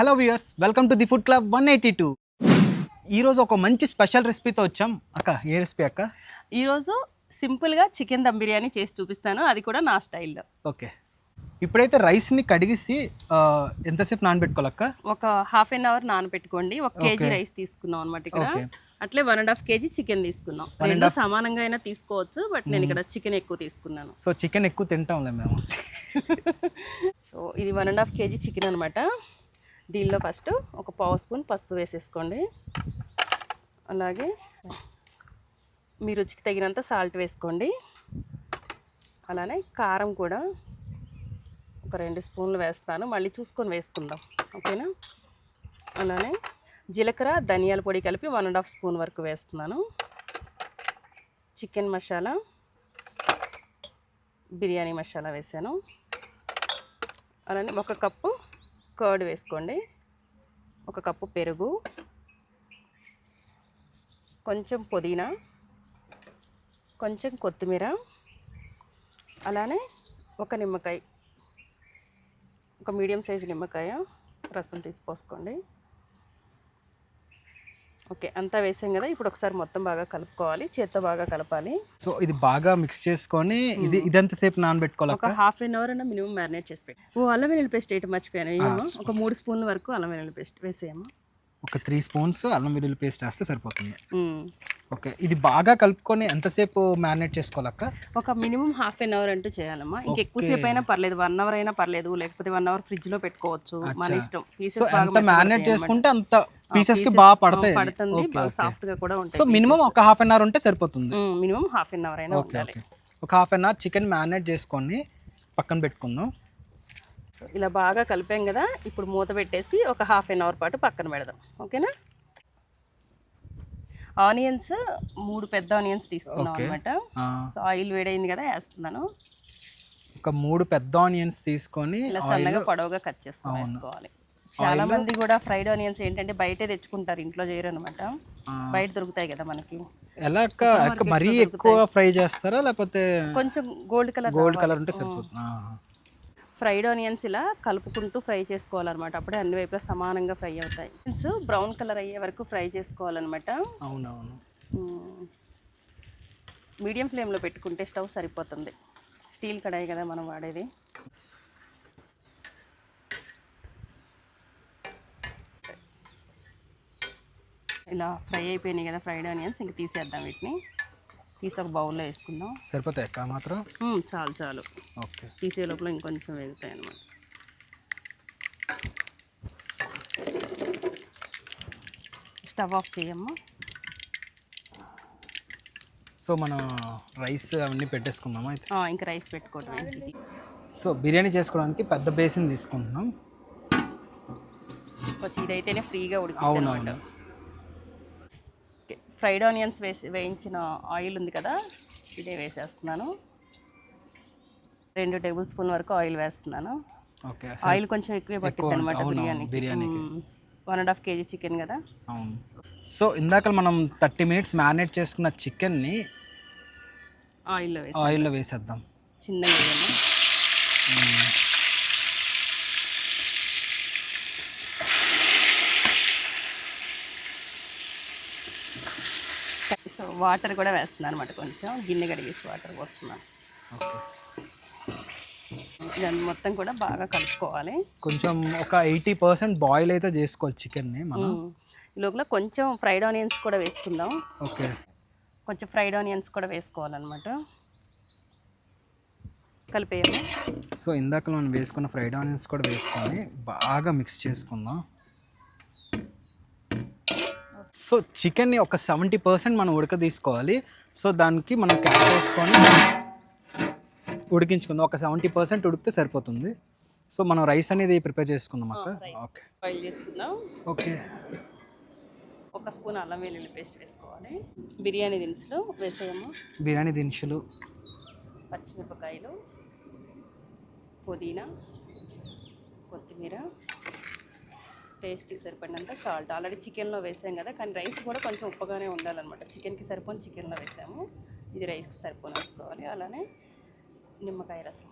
Hello viewers welcome to the food club one eighty two. ఈరోజు ఒక మంచి special రెసిపీతో వచ్చాం. అక్క ఏ రెసిపీ అక్క? ఈరోజు సింపుల్గా చికెన్ దమ్ బిర్యానీ చేసి చూపిస్తాను. అది కూడా నా స్టైల్లో ఓకే. ఇప్పుడైతే రైస్ని కడిగేసి ఆ, ఎంతసేపు నానబెట్టుకోవాలక్క ఒక హాఫ్ అన్ అవర్ నానబెట్టుకోండి. ఒక కేజీ Okay. రైస్ తీసుకున్నాం అనమాట ఇక్కడ. Okay. అట్లే one and half KG chicken తీసుకున్నాం. and రెండు సమానంగా అయినా తీసుకోవచ్చు బట్ నేను ఇక్కడ చికెన్ ఎక్కువ తీసుకున్నాను. సో చికెన్ ఎక్కువ తింటాంలే మేము. సో ఇది one and half KG chicken అనమాట దీనిలో ఫస్ట్ ఒక పావు స్పూన్ పసుపు వేసేసుకోండి. అలాగే మీ రుచికి తగినంత సాల్ట్ వేసుకోండి. అలానే కారం కూడా ఒక రెండు స్పూన్లు వేస్తాను. మళ్ళీ చూసుకొని వేసుకుందాం. ఓకేనా? అలానే జీలకర్ర ధనియాల పొడి కలిపి వన్ అండ్ హాఫ్ స్పూన్ వరకు వేస్తున్నాను. చికెన్ మసాలా బిర్యానీ మసాలా వేసాను. అలానే ఒక కప్పు కర్డ్ వేసుకోండి. ఒక కప్పు పెరుగు. కొంచెం పుదీనా. కొంచెం కొత్తిమీర. అలానే ఒక నిమ్మకాయ. ఒక మీడియం సైజు నిమ్మకాయ రసం తీసి పోసుకోండి. ఓకే అంతా వేసాం కదా. ఇప్పుడు ఒకసారి మొత్తం బాగా కలుపుకోవాలి. చేత్తో బాగా కలపాలి. సో ఇది బాగా మిక్స్ చేసుకొని ఇది ఇదెంతసేపు నానబెట్టుకోవాలక్క ఒక హాఫ్ అన్ అవర్ అన్న మినిమం మ్యారినేట్ చేసి పెట్టి. ఓ అల్లం వెల్లుల్లి పేస్ట్ వేయటం మర్చిపోయాను. ఒక మూడు స్పూన్ల వరకు అల్లం వెల్లుల్లి పేస్ట్ వేసేయమ్మా. ఒక త్రీ స్పూన్స్ అల్లం వెల్లుల్లి పేస్ట్ వేస్తే సరిపోతుంది. ఓకే ఇది బాగా కలుపుకొని ఎంతసేపు మ్యారినేట్ చేసుకోవాలక్క? ఒక మినిమం హాఫ్ అన్ అవర్ అంటూ చేయాలమ్మా. ఇంకెక్కువసేపు అయినా పర్లేదు వన్ అవర్ అయినా పర్లేదు లేకపోతే వన్ అవర్ ఫ్రిడ్జ్లో పెట్టుకోవచ్చు. మన. ఇష్టం. సో పీసెస్ ఎంత మ్యారినేట్ చేసుకుంటే అంత పీసెస్కి బాగా పడతాయి. పడుతుంది. సాఫ్ట్గా కూడా సో ఉంటాయి మినిమం ఒక హాఫ్ అన్ అవర్ ఉంటే సరిపోతుంది. మినిమం హాఫ్ అన్ అవర్ అయినా ఉండాలి. ఒక half an hour chicken marinate చేసుకొని పక్కన పెట్టుకుందాం. సో ఇలా బాగా కలిపాం కదా ఇప్పుడు మూత పెట్టేసి ఒక హాఫ్ అన్ అవర్ పాటు పక్కన పెడదాం. ఓకేనా? ఆనియన్స్ మూడు పెద్ద ఆనియన్స్ తీసుకున్నాం. అనమాట సో ఆయిల్ వేడైంది కదా వేస్తున్నాను. ఒక మూడు పెద్ద ఆనియన్స్ తీసుకొని ఇలా సన్నగా పొడవుగా కట్ చేసుకొని వేసుకోవాలి. చాలా మంది కూడా ఫ్రైడ్ ఆనియన్స్ ఏంటంటే బయటే తెచ్చుకుంటారు ఇంట్లో చేయరు అనమాట. బయట దొరుకుతాయి కదా మనకి. ఎలా మరీ ఎక్కువ ఫ్రై చేస్తారా లేకపోతే కొంచెం గోల్డ్ కలర్ గోల్డ్ కలర్ ఉంటే సరిపోతుంది. ఫ్రైడ్ ఆనియన్స్ ఇలా కలుపుకుంటూ ఫ్రై చేసుకోవాలన్నమాట. అప్పుడే అన్ని వైపులా సమానంగా ఫ్రై అవుతాయి. ఆనియన్స్ బ్రౌన్ కలర్ అయ్యే వరకు ఫ్రై చేసుకోవాలన్నమాట. అవునవును. మీడియం ఫ్లేమ్లో పెట్టుకుంటే స్టవ్ సరిపోతుంది. స్టీల్ కడాయి కదా మనం వాడేది. ఇలా ఫ్రై అయిపోయినాయి కదా ఫ్రైడ్ ఆనియన్స్ ఇంక తీసేద్దాం వీటిని. తీసి ఒక బౌల్లో వేసుకుందాం. సరిపోతాయి అక్క మాత్రం? చాలు చాలు. ఓకే. తీసే లోపల ఇంకొంచెం వేగుతాయి అన్నమాట. స్టవ్ ఆఫ్ చేయమ్మా. సో మనం రైస్ అవన్నీ పెట్టేసుకుందాం అయితే? ఇంకా రైస్ పెట్టుకోవడం సో బిర్యానీ చేసుకోవడానికి పెద్ద బేసిన్ తీసుకుంటున్నాం. కొంచెం ఇదైతేనే ఫ్రీగా ఉడుకుతుంది అవునవును. ఫ్రైడ్ ఆనియన్స్ వేసి వేయించిన ఆయిల్ ఉంది కదా ఇదే వేసేస్తున్నాను. రెండు టేబుల్ స్పూన్ వరకు ఆయిల్ వేస్తున్నాను. ఓకే ఆయిల్ కొంచెం ఎక్కువే పట్టింది అనమాట బిర్యానీకి. One and half KG chicken కదా. సో ఇందాక మనం థర్టీ మినిట్స్ మ్యారినేట్ చేసుకున్న చికెన్ని ఆయిల్లో ఆయిల్లో వేసేద్దాం. చిన్నగా సో వాటర్ కూడా వేస్తున్నాను అనమాట కొంచెం. గిన్నె కడిగేసి వాటర్ పోస్తున్నాను. ఓకే. దాన్ని మొత్తం కూడా బాగా కలుపుకోవాలి. కొంచెం ఒక ఎయిటీ పర్సెంట్ బాయిల్ అయితే చేసుకోవాలి చికెన్ని మనం. లోపల కొంచెం ఫ్రైడ్ ఆనియన్స్ కూడా వేసుకుందాం. ఓకే. కొంచెం ఫ్రైడ్ ఆనియన్స్ కూడా వేసుకోవాలన్నమాట. కలిపేయము. సో ఇందాక మనం వేసుకున్న ఫ్రైడ్ ఆనియన్స్ కూడా వేసుకొని బాగా మిక్స్ చేసుకుందాం. సో చికెన్ని ఒక సెవెంటీ పర్సెంట్ మనం ఉడక తీసుకోవాలి సో దానికి మనం క్యాప్ వేసుకొని ఉడికించుకుందాం. ఒక సెవెంటీ పర్సెంట్ ఉడికితే సరిపోతుంది. సో మనం రైస్ అనేది ప్రిపేర్ చేసుకుందాం అక్క. ఓకే. బాయిల్ చేసుకుందాం. ఓకే. ఒక స్పూన్ అల్లం వెల్లుల్లి పేస్ట్ వేసుకోవాలి. బిర్యానీ దినుసులు వేసేయము బిర్యానీ దినుసులు. పచ్చిమిరపకాయలు పుదీనా కొత్తిమీర టేస్ట్కి సరిపడినంత సాల్ట్. ఆల్రెడీ చికెన్లో వేసాం కదా కానీ రైస్ కూడా కొంచెం ఉప్పగానే ఉండాలన్నమాట. చికెన్కి సరిపోని చికెన్లో వేసాము. ఇది రైస్కి సరిపోని వేసుకోవాలి. అలానే నిమ్మకాయ రసం.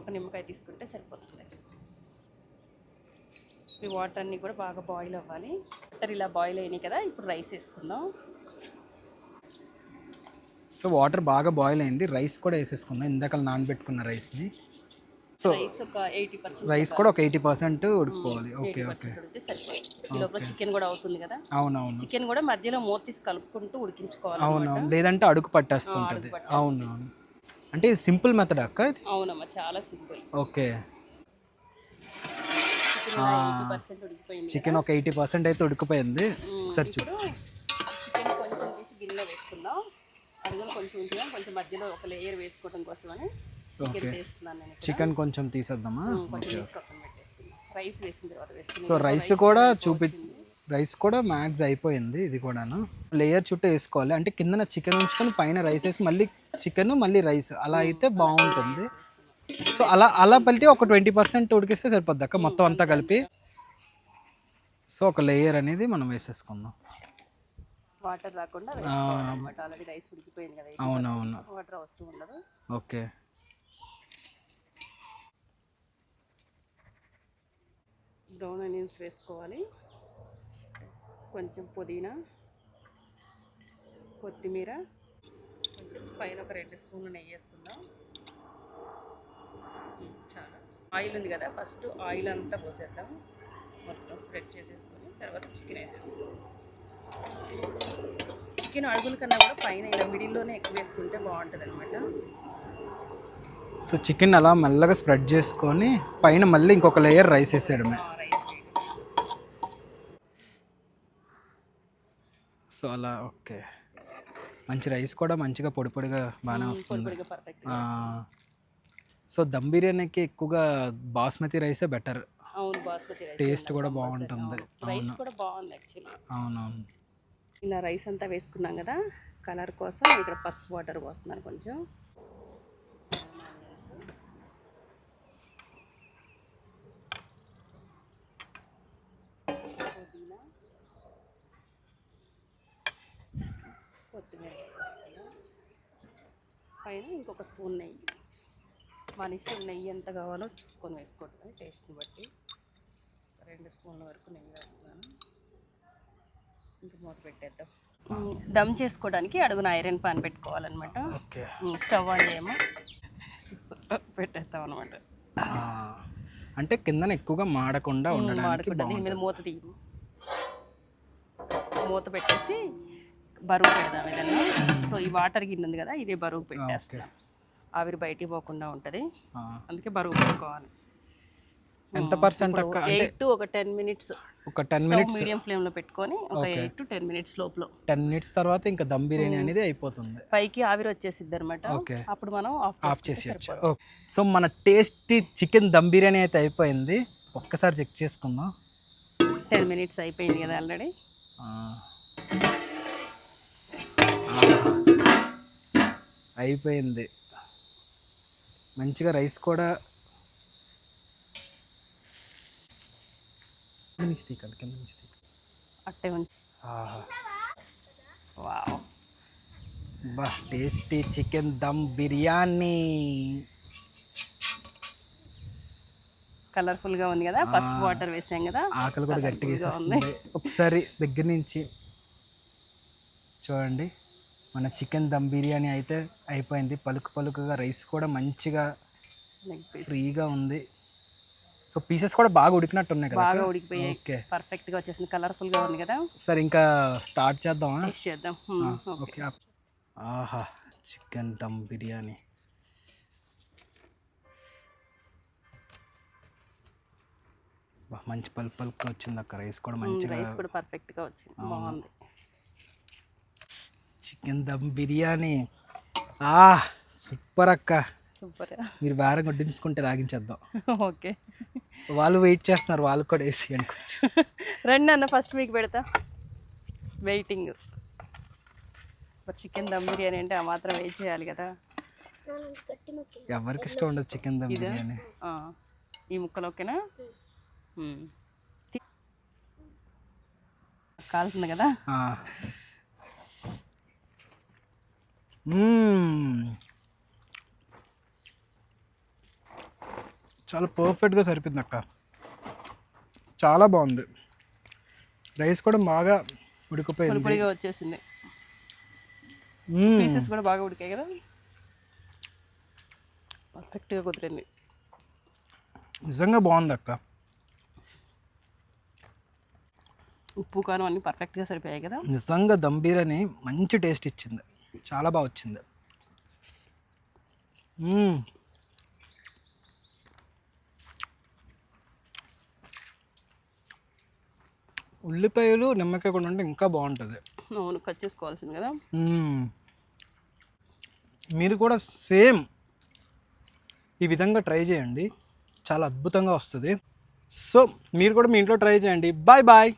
ఒక నిమ్మకాయ తీసుకుంటే సరిపోతుంది. ఈ వాటర్ అన్నీ కూడా బాగా బాయిల్ అవ్వాలి. వాటర్ ఇలా బాయిల్ అయినాయి కదా ఇప్పుడు రైస్ వేసుకుందాం. సో వాటర్ బాగా బాయిల్ అయింది. రైస్ కూడా వేసేసుకున్నాం ఇందాక నానబెట్టుకున్న రైస్ని. సో రైస్ ఒక ఎయిటీ పర్సెంట్ రైస్ కూడా ఒక ఎయిటీ పర్సెంట్ ఉడికిపోవాలి ఓకే ఓకే. ఈ లోపల చికెన్ కూడా అవుతుంది కదా? అవునవును. చికెన్ కూడా మధ్యలో మూత తీసి కలుపుకుంటూ ఉడికించుకోవాలి అవునవును. లేదంటే అడుగు పట్టేస్తుంటుంది. అవునవును. అంటే ఇది సింపుల్ మెథడ్ అక్క ఇది? అవునమ్మా చాలా సింపుల్. ఓకే. చికెన్ ఒక ఎయిటీ పర్సెంట్ అయితే ఉడికిపోయింది. ఒకసారి చూ ఇప్పుడు చికెన్ కొంచెం తీసి గిన్నెలో వేసుకుందాం. అడుగులు కొంచెం ఉంచుదాం. కొంచెం మధ్యలో ఒక లేయర్ వేసుకోవడం కోసం అని చికెన్ కొంచెం తీసేద్దామా? రైస్ వేసిన తర్వాత సో రైస్ కూడా చూపి రైస్ కూడా మ్యాక్స్ అయిపోయింది ఇది కూడాను. లేయర్ చుట్టూ వేసుకోవాలి. అంటే కిందన చికెన్ ఉంచుకొని పైన రైస్ వేసి మళ్ళీ చికెన్ మళ్ళీ రైస్. అలా అయితే బాగుంటుంది. సో అలా అలా పలిటి ఒక ట్వంటీ పర్సెంట్ ఉడికిస్తే సరిపోద్ది అక్క మొత్తం అంతా కలిపి. సో ఒక లేయర్ అనేది మనం వేసేసుకుందాం. వాటర్ రాకుండా అవునవును. వాటర్ అవసరం ఉండదు. ఓకే. బ్రౌన్ ఆనియన్స్ వేసుకోవాలి. కొంచెం పుదీనా కొత్తిమీర కొంచెం పైన ఒక రెండు స్పూన్లు నెయ్యి వేసుకుందాం. చాలా. ఆయిల్ ఉంది కదా ఫస్ట్ ఆయిల్ అంతా పోసేద్దాం. మొత్తం స్ప్రెడ్ చేసేసుకొని తర్వాత చికెన్ వేసేసుకుందాం. చికెన్ అడుగుల కన్నా కూడా పైన ఇలా మిడిల్లోనే ఎక్కువ వేసుకుంటే బాగుంటుంది అనమాట సో చికెన్ అలా మెల్లగా స్ప్రెడ్ చేసుకొని పైన మళ్ళీ ఇంకొక లేయర్ రైస్ వేసేయడమే రైస్ సో అలా ఓకే. మంచి రైస్ కూడా మంచిగా పొడి పొడిగా బాగానే వస్తుంది. పర్ఫెక్ట్ సో దమ్ బిర్యానీకి ఎక్కువగా బాస్మతి రైసే బెటర్ అవును బాస్మతి రైస్ టేస్ట్ కూడా బాగుంటుంది. రైస్ కూడా బాగుంది యాక్చువల్లీ అవునవును. ఇలా రైస్ అంతా వేసుకున్నాం కదా కలర్ కోసం ఇక్కడ పసుపు వాటర్ పోస్తున్నాను కొంచెం పుదీనా కొత్తిమీర వేసేసుకుందాం. పైన ఇంకొక స్పూన్ నెయ్యి మన ఇష్టం నెయ్యి ఎంత కావాలో చూసుకొని వేసుకోవటం టేస్ట్ని బట్టి. రెండు స్పూన్ల వరకు నెయ్యి వేస్తున్నాను. ఇంకా మూత పెట్టేద్దాం. దమ్ చేసుకోవడానికి అడుగున ఐరన్ పాన్ పెట్టుకోవాలన్నమాట. స్టవ్ ఆన్ చేయము. పెట్టేస్తాం అనమాట అంటే కిందన ఎక్కువగా మాడకుండా మాడుకుంటా దీని మీద మూత తీయము. మూత పెట్టేసి బరువు పెడదాం ఏదన్నా సో ఈ వాటర్ గిన్నె ఉంది కదా ఇదే బరువు పెట్టేస్తాం. ఆవిరి బయటికి పోకుండా ఉంటుంది. అందుకే బరువు పెట్టుకోవాలి ఎంత పర్సెంట్ ఎయిట్ టు ఒక టెన్ మినిట్స్ ఒక టెన్ మినిట్స్ మీడియం ఫ్లేమ్లో పెట్టుకొని ఒక ఎయిట్ టు టెన్ మినిట్స్ లోపల. టెన్ మినిట్స్ తర్వాత ఇంకా దమ్ బిర్యానీ అనేది అయిపోతుంది. పైకి ఆవిరి వచ్చేసిద్ది అనమాట అప్పుడు మనం ఆఫ్ చేసేయచ్చు ఓకే సో మన టేస్టీ చికెన్ దమ్ బిర్యానీ అయితే అయిపోయింది. ఒక్కసారి చెక్ చేసుకుందాం. టెన్ మినిట్స్ అయిపోయింది కదా ఆల్రెడీ ఆ. అయిపోయింది. మంచిగా రైస్ కూడా నుంచి తీయాలి కింద నుంచి తీయాలి అట్టే. వావ్. బా టేస్టీ చికెన్ దమ్ బిర్యానీ. కలర్ఫుల్గా ఉంది కదా పసుపు వాటర్ వేసాం కదా ఆకలి కూడా గట్టిగా ఒకసారి దగ్గర నుంచి చూడండి. మన చికెన్ దమ్ బిర్యానీ అయితే అయిపోయింది. పలుకు పలుకుగా రైస్ కూడా మంచిగా ఫ్రీగా ఉంది. సో పీసెస్ కూడా బాగా ఉడికినట్టు ఉన్నాయి కదా బాగా ఉడికిపోయాయి. ఓకే. పర్ఫెక్ట్గా వచ్చేసింది. కలర్ఫుల్గా ఉంది కదా? సరే ఇంకా స్టార్ట్ చేద్దామా? చేద్దాం. హ్మ్, ఓకే. ఆహా చికెన్ దమ్ బిర్యానీ. మంచి పలుకు పలుకుగా వచ్చింది అక్క. రైస్ కూడా మంచిగా రైస్ కూడా పర్ఫెక్ట్గా వచ్చింది. బాగుంది. చికెన్ దమ్ బిర్యానీ. ఆ సూపర్ అక్క. సూపర్. మీరు బేరం కొట్టించుకుంటే లాగించేద్దాం ఓకే. వాళ్ళు వెయిట్ చేస్తున్నారు వాళ్ళు కూడా వేసి అనుకోవచ్చు రండి అన్న ఫస్ట్ మీకు పెడతా. వెయిటింగ్. చికెన్ దమ్ బిర్యానీ అంటే ఆ మాత్రం వెయిట్ చేయాలి కదా. ఎవరికి ఇష్టం ఉండదు చికెన్ దమ్ బిర్యానీ? ఈ ముక్కలు ఓకేనా? కాలుతుంది కదా. చాలా పర్ఫెక్ట్గా సరిపోయింది అక్క. చాలా బాగుంది. రైస్ కూడా బాగా ఉడికిపోయింది. వచ్చేసింది. పీసెస్ కూడా బాగా ఉడికాయి కదా? పర్ఫెక్ట్గా కుదిరింది. నిజంగా బాగుంది అక్క. ఉప్పు కారం అన్నీ పర్ఫెక్ట్గా సరిపోయాయి కదా? నిజంగా దమ్ బిర్యానీ మంచి టేస్ట్ ఇచ్చింది. చాలా బాగా వచ్చింది. ఉల్లిపాయలు నిమ్మకాయ కూడా ఉంటే ఇంకా బాగుంటుంది. అవును కట్ చేసుకోవాల్సింది కదా. మీరు కూడా సేమ్ ఈ విధంగా ట్రై చేయండి. చాలా అద్భుతంగా వస్తుంది. సో మీరు కూడా మీ ఇంట్లో ట్రై చేయండి. Bye bye.